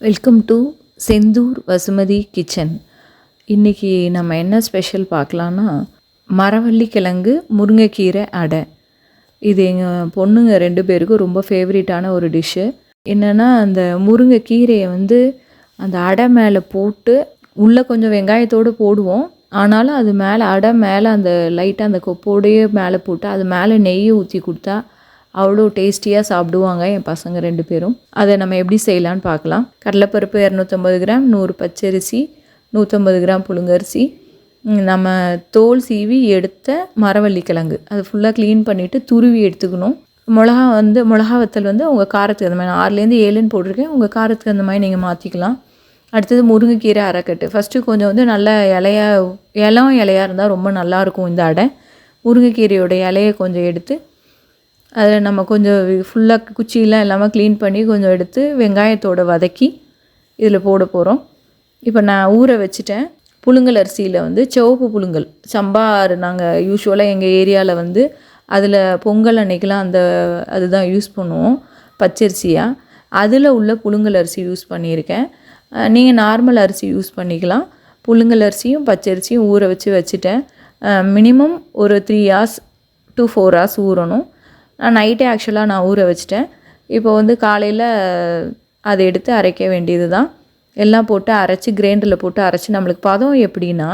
Welcome to Senthur Vasumathi kitchen இன்றைக்கி நம்ம என்ன ஸ்பெஷல் பார்க்கலான்னா மரவள்ளி கிழங்கு முருங்கைக்கீரை அடை. இது எங்கள் பொண்ணுங்க ரெண்டு பேருக்கும் ரொம்ப ஃபேவரட்டான ஒரு டிஷ்ஷு என்னென்னா அந்த முருங்கைக்கீரையை வந்து அந்த அடை மேலே போட்டு உள்ளே கொஞ்சம் வெங்காயத்தோடு போடுவோம். ஆனாலும் அது மேலே அடை மேலே அந்த லைட்டாக அந்த கொப்போடையே மேலே போட்டு அது மேலே நெய்யை ஊற்றி கொடுத்தா அவ்வளோ டேஸ்டியாக சாப்பிடுவாங்க என் பசங்க ரெண்டு பேரும். அதை நம்ம எப்படி செய்யலான்னு பார்க்கலாம். கடலைப்பருப்பு இரநூத்தம்பது கிராம் நூறு பச்சரிசி நூற்றம்பது கிராம் புழுங்கரிசி. நம்ம தோல் சீவி எடுத்த மரவள்ளி கிழங்கு அதை ஃபுல்லாக க்ளீன் பண்ணிவிட்டு துருவி எடுத்துக்கணும். மிளகா வந்து மிளகா வத்தல் வந்து உங்கள் காரத்துக்கு அந்த மாதிரி. நான் ஆறுலேருந்து ஏழுன்னு போட்டிருக்கேன். உங்கள் காரத்துக்கு அந்த மாதிரி நீங்கள் மாற்றிக்கலாம் அடுத்தது முருங்கைக்கீரை அரைக்கட்டு. ஃபஸ்ட்டு கொஞ்சம் வந்து நல்ல இலையா இலம் இலையாக இருந்தால் ரொம்ப நல்லாயிருக்கும் இந்த அடை. முருங்கைக்கீரையோட இலையை கொஞ்சம் எடுத்து அதில் நம்ம கொஞ்சம் ஃபுல்லாக குச்சியெலாம் இல்லாமல் க்ளீன் பண்ணி கொஞ்சம் எடுத்து வெங்காயத்தோடு வதக்கி இதில் போட போகிறோம் இப்போ நான் ஊற வச்சுட்டேன். புழுங்கல் அரிசியில் வந்து சிவப்பு புழுங்கல். சம்பா நாங்கள் யூஸ்வலாக எங்கள் ஏரியாவில் வந்து அதில் பொங்கல் அன்னைக்கெலாம் அந்த அதுதான் யூஸ் பண்ணுவோம். பச்சரிசியாக அதில் உள்ள புழுங்கல் அரிசி யூஸ் பண்ணியிருக்கேன். நீங்கள் நார்மல் அரிசி யூஸ் பண்ணிக்கலாம். புழுங்கல் அரிசியும் பச்சரிசியும் ஊற வச்சு வச்சுட்டேன். மினிமம் ஒரு three hours two four hours ஊறணும். நான் நைட்டே ஆக்சுவலாக நான் ஊற வச்சிட்டேன். இப்போ வந்து காலையில் அதை எடுத்து அரைக்க வேண்டியது தான் எல்லாம் போட்டு அரைச்சி கிரைண்டரில் போட்டு அரைச்சி நம்மளுக்கு பதம் எப்படின்னா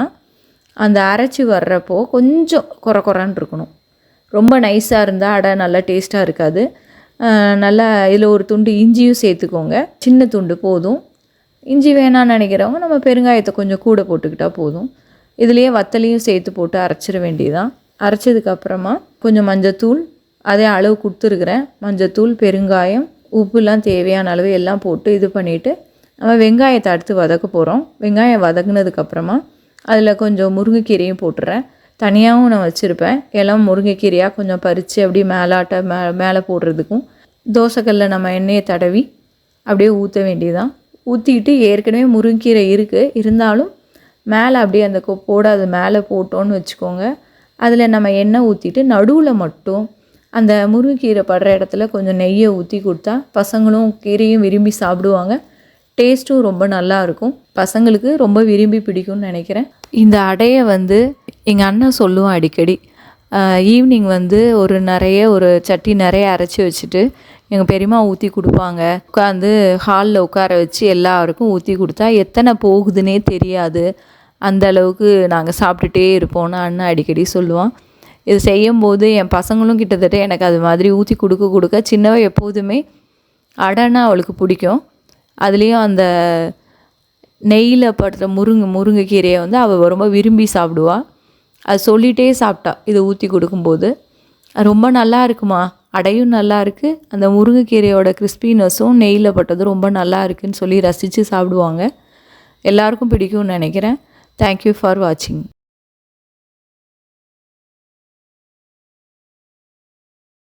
அந்த அரைச்சி வர்றப்போ கொஞ்சம் குறை குறைன்னு இருக்கணும். ரொம்ப நைஸாக இருந்தால் அடை நல்லா டேஸ்ட்டாக இருக்காது. நல்லா இதில் ஒரு துண்டு இஞ்சியும் சேர்த்துக்கோங்க. சின்ன துண்டு போதும். இஞ்சி வேணாம்னு நினைக்கிறவங்க நம்ம பெருங்காயத்தை கொஞ்சம் கூட போட்டுக்கிட்டால் போதும். இதுலேயே வத்தலையும் சேர்த்து போட்டு அரைச்சிட வேண்டியதான் அரைச்சதுக்கப்புறமா கொஞ்சம் மஞ்சத்தூள் அதே அளவு கொடுத்துருக்குறேன். மஞ்சத்தூள் பெருங்காயம் உப்புலாம் தேவையான அளவு எல்லாம் போட்டு இது பண்ணிவிட்டு நம்ம வெங்காயத்தை அடுத்து வதக்க போகிறோம் வெங்காயம் வதக்குனதுக்கப்புறமா அதில் கொஞ்சம் முருங்கைக்கீரையும் போட்டுறேன். தனியாகவும் நான் வச்சுருப்பேன். எல்லாம் முருங்கைக்கீரையாக கொஞ்சம் பறித்து அப்படியே மேலாட்ட மே மேலே போடுறதுக்கும். தோசைக்கல்லில் நம்ம எண்ணெயை தடவி அப்படியே ஊற்ற வேண்டியதான் ஊற்றிக்கிட்டு ஏற்கனவே முருங்கீரை இருக்குது இருந்தாலும் மேலே அப்படியே அந்த கொப்போடு மேலே போட்டோன்னு வச்சுக்கோங்க. அதில் நம்ம எண்ணெய் ஊற்றிட்டு நடுவில் மட்டும் அந்த முருங்கைக்கீரை படுற இடத்துல கொஞ்சம் நெய்யை ஊற்றி கொடுத்தா பசங்களும் கீரையும் விரும்பி சாப்பிடுவாங்க. டேஸ்ட்டும் ரொம்ப நல்லா இருக்கும். பசங்களுக்கு ரொம்ப விரும்பி பிடிக்கும்னு நினைக்கிறேன். இந்த அடையை வந்து எங்கள் அண்ணன் சொல்லுவான் அடிக்கடி. ஈவினிங் வந்து ஒரு நிறைய ஒரு சட்டி நிறைய அரைச்சி வச்சுட்டு எங்கள் பெரியம்மா ஊற்றி கொடுப்பாங்க. உட்காந்து ஹாலில் உட்கார வச்சு எல்லாருக்கும் ஊற்றி கொடுத்தா எத்தனை போகுதுன்னே தெரியாது. அந்த அளவுக்கு நாங்கள் சாப்பிட்டுட்டே இருப்போம்னு அண்ணன் அடிக்கடி சொல்லுவான். இது செய்யும்போது என் பசங்களும் கிட்டத்தட்ட எனக்கு அது மாதிரி ஊற்றி கொடுக்க கொடுக்க சின்னவ எப்போதுமே அடைன்னா அவளுக்கு பிடிக்கும். அதுலேயும் அந்த நெய்யில் படுற முருங்கை முருங்கைக்கீரையை வந்து அவள் ரொம்ப விரும்பி சாப்பிடுவா. அது சொல்லிகிட்டே சாப்பிட்டா இதை ஊற்றி கொடுக்கும்போது. ரொம்ப நல்லா இருக்குமா? அடையும் நல்லா இருக்குது அந்த முருங்கைக்கீரையோட கிறிஸ்பினஸும் நெய்யில் பட்டது ரொம்ப நல்லா இருக்குதுன்னு சொல்லி ரசித்து சாப்பிடுவாங்க. எல்லாருக்கும் பிடிக்கும்னு நினைக்கிறேன். தேங்க்யூ ஃபார் வாட்சிங்